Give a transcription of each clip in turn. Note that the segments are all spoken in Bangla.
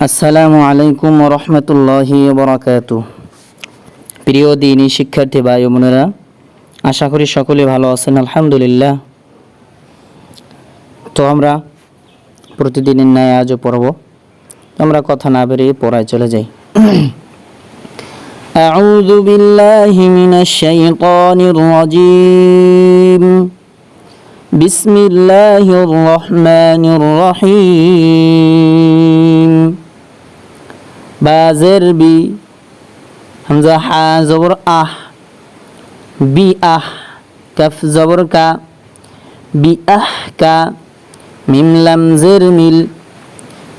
আসসালামু আলাইকুম রহমতুল্লাহি বরাকাতু প্রিয় দিনী শিক্ষার্থী ভাই ও বোনেরা আশা করি সকলে ভালো আছেন আলহামদুলিল্লাহ তো আমরা প্রতিদিনের ন্যায় আজও পড়ব তো আমরা কথা না বেরিয়ে পড়ায় চলে যাই أعوذ بالله من الشيطان الرجيم بسم الله الرحمن الرحيم بازر بي همزة حا زبر اح بي اح كف زبر كا بي اح كا ميم لم زر ميل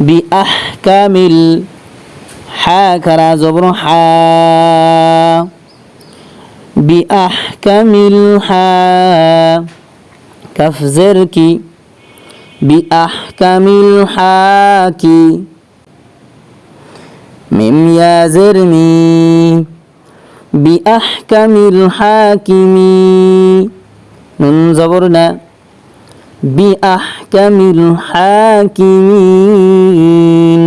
بي اح كامل حا كرا زبر حا بي أح بأحكم حا كف زركي بأحكم الحاكي মিম ইয়া জের মি বি আহ কামিল হা কিমি নুন জবর না বি আহ কামিল হা কিমিন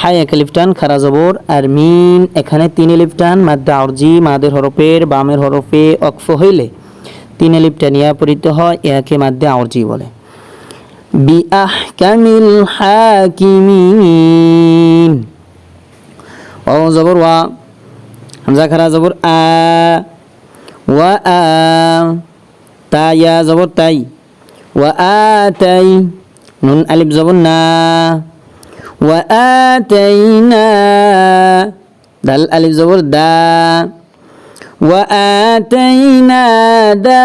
হাই এক লিফটান, খারা জবর, আর মিন, এখানে তিন লিফটান, মাদ্দা আরজি, মাদের হরফের, বামের হরফে অক্ফ হইলে তিন লিফটান ইয়া পরিত হয় ইয়াকে মাদ্দা আরজি বলে। বি আহ কামিল হাকিমিন ও জবর ওয়া হামজা খারা জবর আ ওয়া আ তা ইয়া জবর তাই ওয়া আ তাই নুন আলিফ জবর না ওয়া আ তাই না দাল আলিফ জবর দা ওয়া আ তাই না দা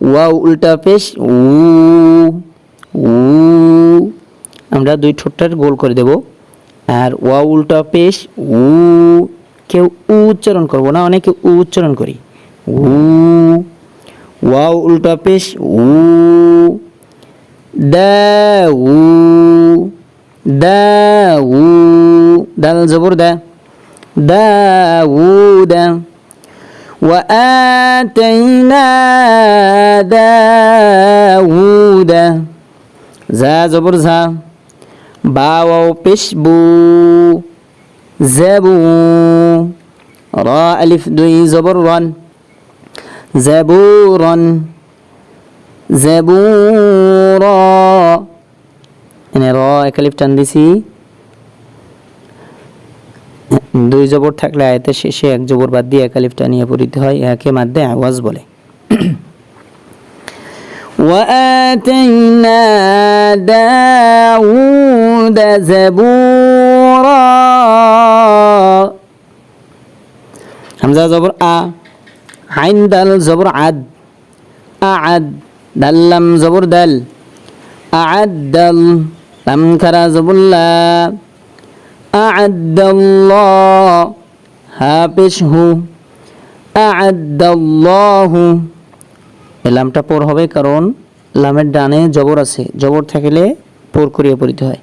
ওয়াও উল্টা পেশ উ উ আমরা দুই ঠোঁটটার গোল করে দেব আর ওয়া উল্টা পেশ উ কেউ উ উচ্চারণ করব না অনেকে উ উচ্চারণ করি উ ওয়াও উল্টা পেশ উ দা উ দা উ দাল জবর দা দা উ দা وآتينا داود زا زبر زا باو بشبو زبو را ألف دوي زبر رن زبورا زبورا يعني را একালিফ টান দিছি দুই জবর থাকলে আয়তের শেষে এক জবর বাদ দিয়ে একালিফটা নিয়ে পড়িতে হয় একে মাধ্যমে আওয়াজ বলে وآتينا داود زبورا. همزة زبر آ عين دل زبر عد. أعد دل لم زبر دل. أعد دل لم كرا زبر لا. أعد الله هابشه. أعد الله লামটা পর হবে কারণ লামের ডানে জবর আছে। জবর থাকলে পর করিয়া পড়িতে হয়।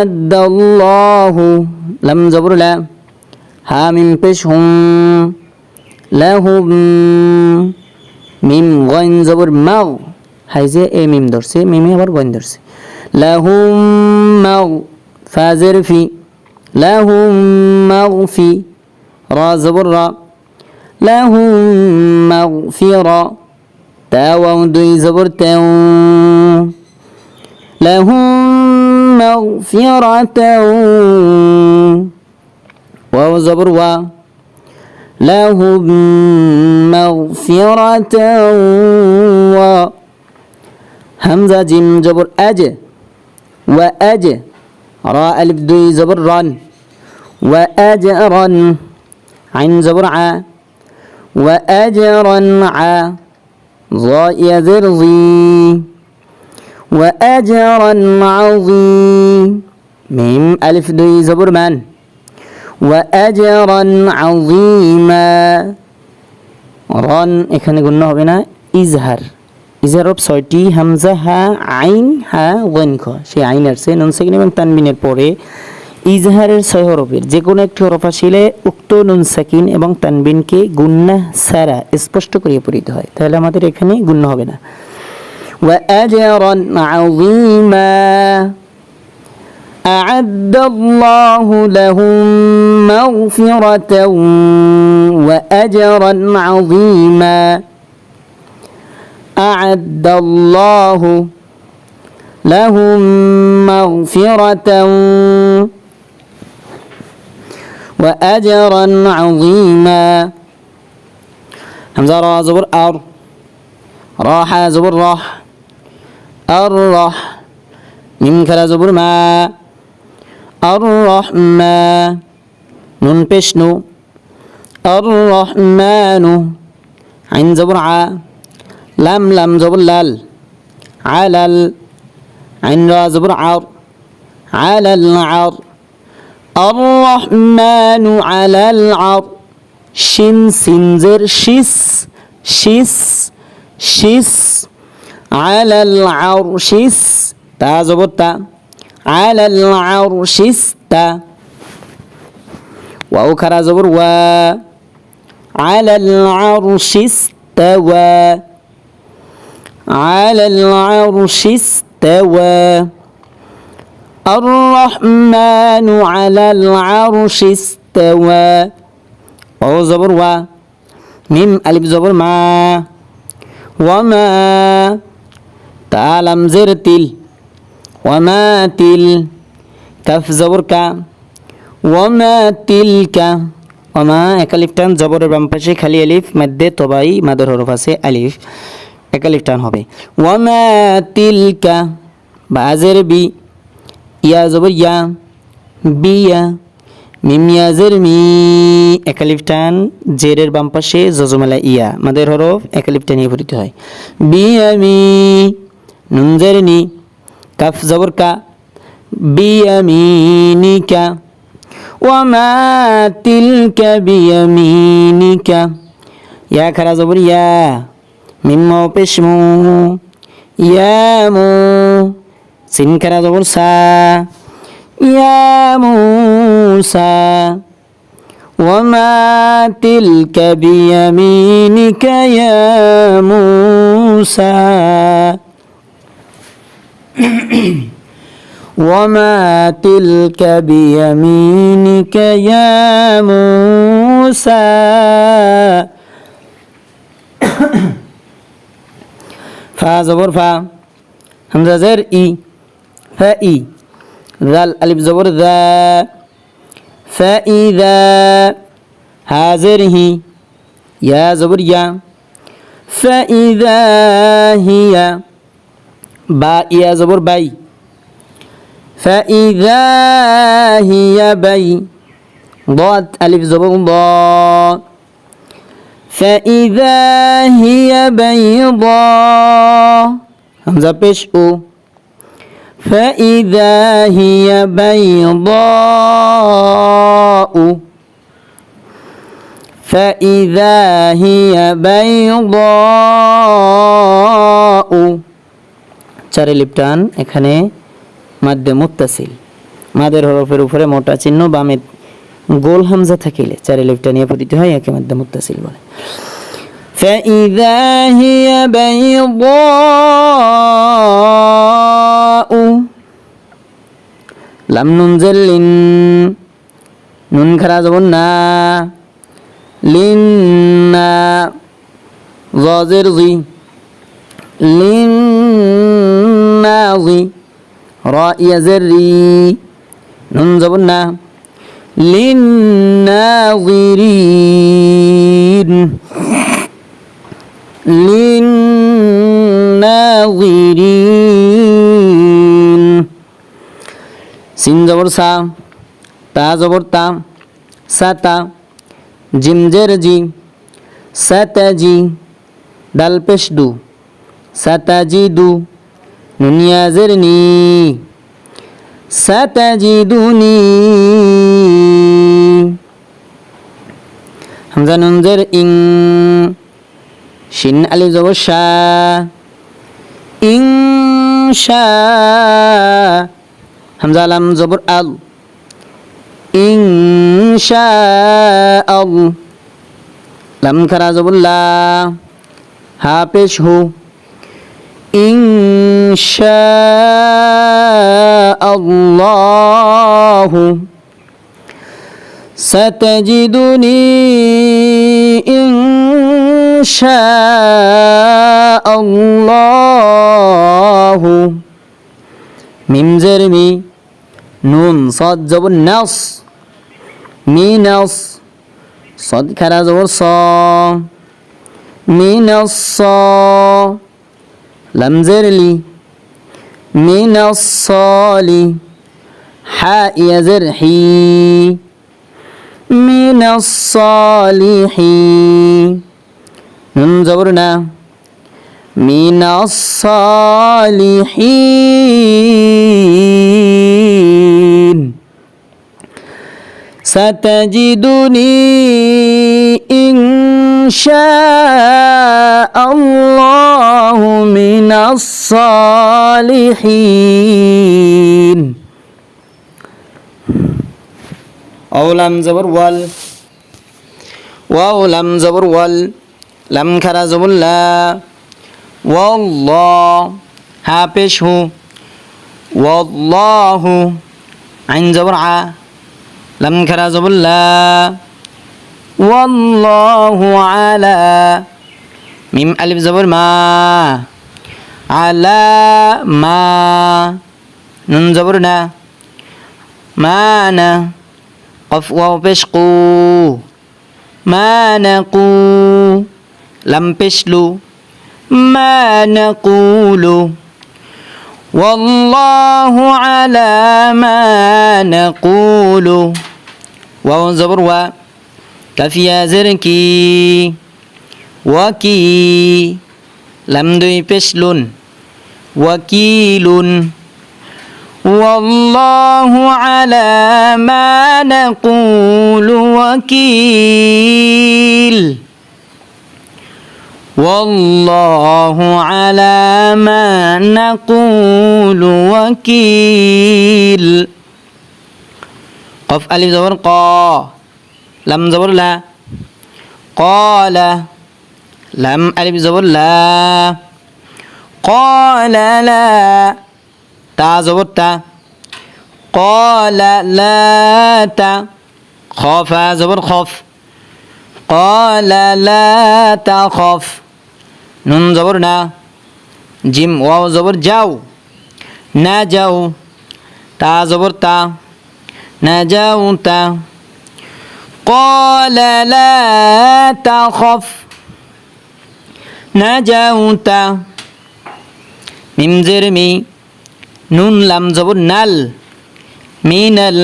আদাল্লাহু লাম জবর লা হা মিম পেশ হুম লাহুম মিম গইন জবর মাও হাইজে এ মিম ধরছে, মিমে আবার গইন ধরছে। লাহুম মাও ফাজের ফি, লাহুম মাও ফি, রা জবর রা, লাহুম মাও ফি রা। تاو دوي زبر لهم مغفرة واو زبر وا لهم مغفرة و همزة جيم زبر أج وأج را ألف دوي زبر رن وأجرا عين زبر ع وأجرا ع ظاء يزر ظي وأجرا عظيم ميم ألف دوي زبر من وأجرا عظيما রন এখানে গণ্য হবে না ইজহার ইজহারব ছয়টি হামজা হা আইন হা গন খ সেই আইন আসছে নুন সেকেন্ড এবং তানবিনের পরে ইজহারের ছয় হরফের যে কোনো একটি হরফ আসিলে উক্ত নুন সাকিন এবং তানবিনকে গুন্না সারা স্পষ্ট করিয়ে পড়িতে হয় তাহলে আমাদের এখানে গুণ্য হবে না وأجرا عظيما أعد الله لهم مغفرة وأجرا عظيما أعد الله لهم مغفرة وأجرا عظيما. همزة را زبر أر. راح زبر راح. الرح من كلا زبر ما. الرحمن نون بشنو الرحمن عين زبر ع. لم لم زبر لال. على ال عين را زبر عر على العر الرحمن على العر شين سنزر شس شس شس. على العرش تا تا على العرش استا واو كرا زبر و. على العرش استوى على العرش استوى الرحمن على العرش استوى واو زبر و ميم ألف زبر ما وما تعلم زر تل وما تل كف زبر كا وما تلك وما একালিফ টান জবরের বাম পাশে খালি আলিফ মধ্যে তবাই মাদের হরফ আছে আলিফ একালিফ টান হবে ওয়ামা তিলকা বাজের বি ইয়া জবর ইয়া বিয়া মিমিয়াজের মি একালিপটান, জেরের বাম পাশে জজমেলা ইয়া, মাদের হরফ একালিপটা নিয়ে পড়িতে হয়। বিয়া মি নুনজের নি কাফ জবর কা, বিয়া মি নি ওয়ামা তিলকা বিয়া মি নি কা, ইয়া খারা জবর ইয়া মিম্ম পেশমু ইয়া سين كرا زبر سا يا موسى وما تلك بيمينك يا موسى وما تلك بيمينك يا موسى فا زبر فا همزة زر إي فا إي. ذال ألف زبر ذا. فإذا هازره يا زبر يا. فإذا هي با يا زبر باي. فإذا هي بي ضاد ألف زبر ضاد. فإذا هي بيضاء همزة بيش أو. فإذا هي بيضاء فإذا هي بيضاء চারে লিপটান এখানে মাদ্দে মুত্তাসিল মাদের হরফের উপরে মোটা চিহ্ন বামে গোল হামজা থাকিলে চারে লিপটা নিয়ে পতিত হয় একে মাদ্দে মুত্তাসিল বলে فإذا هي بيضاء লাম নুন জের লিন নুন খারা যাব না লিন না জের জি লিন না জি র ইয়াজের রি নুন যাব না লিন না للناظرين সিন জবর সা, তা জবর তা সাতা জিমজের জি সাতাজি ডাল পেশ দু সাতাজি দু নুনিয়াজের নি সাতাজিদুনি হামজা নুনজের ইং, শিন আলি জবর শা ইং শা হামজা আলাম জবর আল ইং শা আল লাম খারা জবর লা হা পেশ হু إن شاء الله ستجدني إن شاء الله মিম জের মি নুন, সদ জবর নাস মিনাস সদ খারা জবর স মিনাস স লামজের লি মিনাস সলি হা ইয়াজের হি মিনাস সলিহি নুন জবর না। من الصالحين. ستجدني إن شاء الله من الصالحين. أو لم زبر وال. واو لم زبر وال. لم كرا زبر والله. ها پیش هو. والله. عين زبر ع. لم كرا زبر لا. والله على. ميم ألف زبر ما. على ما. نون زبر نا. ما نا. قف واو بشقو مانقو لم بشلو ما نقول. والله على ما نقول. واو زبر و كف يا زركي. وكي لم دوي بشلون. وكيل والله على ما نقول. وكيل. والله على ما نقول وكيل. قف ألف زبر قا. لم زبر لا. قال. لم ألف زبر لا. قال لا. تا زبر تا. قال لا. تا. خاف زبر خاف. قال لا تخف নুন জবর না জিম ওয়াও জবর যাও না যাও তা জবর তা না যাও তা قال لا تخف نجوت মিম জের মি নুন লাম জবর নাল মিনাল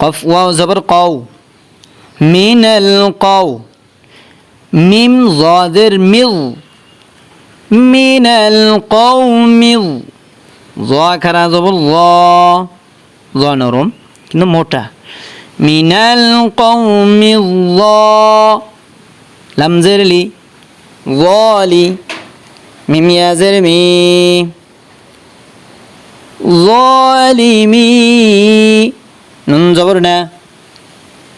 কফ ওয়াও জবর কও মিনাল কও মিম জাদের মিল মিনাল কৌমিল জ খারা জবর জ জ নরম কিন্তু মোটা মিনাল কৌমিল জ লাম জেরলি জলি মিম ইয়াজের মি ظالمي নুন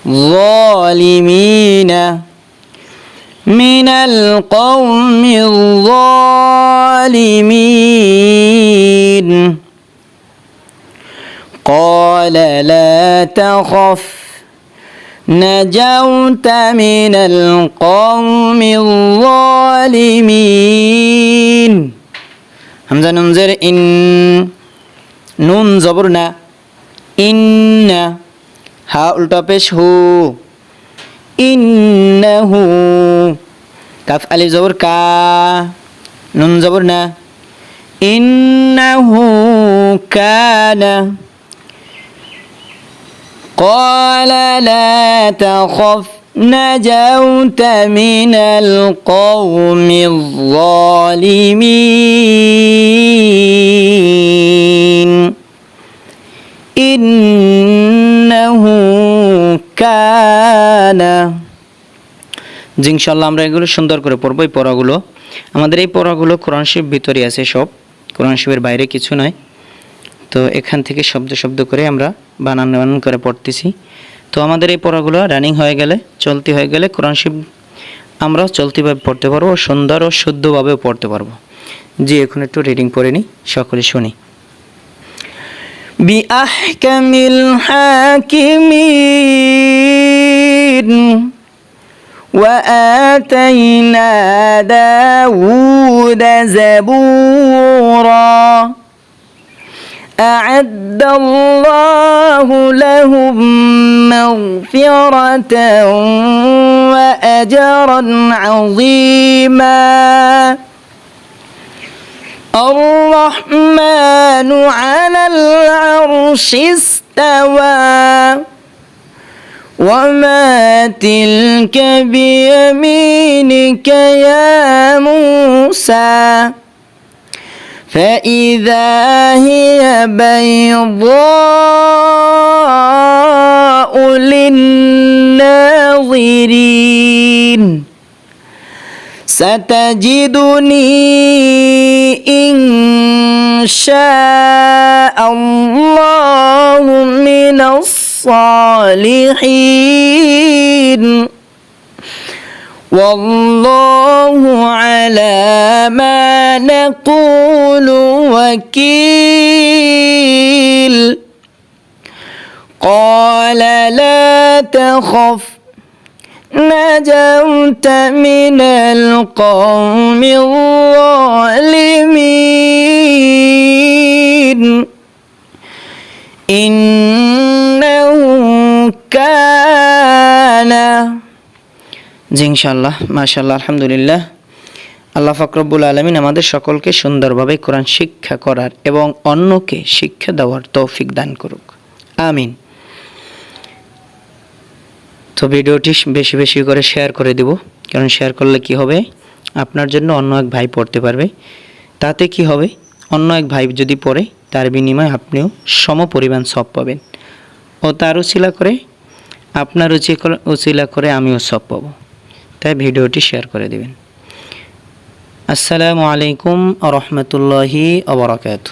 الظالمين من القوم الظالمين. قال لا تخف نجوت من القوم الظالمين. همزة ننظر إن نون زبرنا إن হা উল্টা পেশ হু ইন্নাহু কাফ আলিফ জবর কা নুন জবর না ইন্নাহু কানা قال لا تخف نجوت من القوم الظالمين إنه কানা। আমরা এগুলো সুন্দর করে পড়ব এই পড়াগুলো। আমাদের এই পড়াগুলো কোরআন শিব ভিতরে আছে সব। কোরআন শিবের বাইরে কিছু নয় তো এখান থেকে শব্দ শব্দ করে আমরা বানান বানান করে পড়তেছি। তো আমাদের এই পড়াগুলো রানিং হয়ে গেলে, চলতি হয়ে গেলে কোরআন শিব আমরা চলতিভাবে পড়তে পারব, সুন্দর ও শুদ্ধভাবেও পড়তে পারব। যে এখন একটু রিডিং পড়ে নিই, সকলে শুনি। بأحكم الحاكمين. وآتينا داود زبورا. أعد الله لهم مغفرة وأجرا عظيما. الرحمن على العرش استوى. وما تلك بيمينك يا موسى. فإذا هي بيضاء للناظرين. ستجدني إن شاء الله من الصالحين. والله على ما نقول وكيل. قال لا تخف نجوت من القوم الظالمين إنه كان জি ইনশাল্লাহ মাশাল্লাহ আলহামদুলিল্লাহ আল্লাহ ফকরবুল আলমিন আমাদের সকলকে সুন্দরভাবে কোরআন শিক্ষা করার এবং অন্যকে শিক্ষা দেওয়ার তৌফিক দান করুক আমিন তো ভিডিওটি বেশি বেশি করে শেয়ার করে দিব, কারণ শেয়ার করলে কি হবে? আপনার জন্য অন্য এক ভাই পড়তে পারবে। তাতে কি হবে? অন্য এক ভাই যদি পড়ে, তার বিনিময়ে আপনিও সম পরিমাণ সব পাবেন। ও তার উচিলা করে, আপনার উচি উচিলা করে আমিও সব পাবো। তাই ভিডিওটি শেয়ার করে দিবেন। আসসালামু আলাইকুম রহমতুল্লাহি আবরাকাতু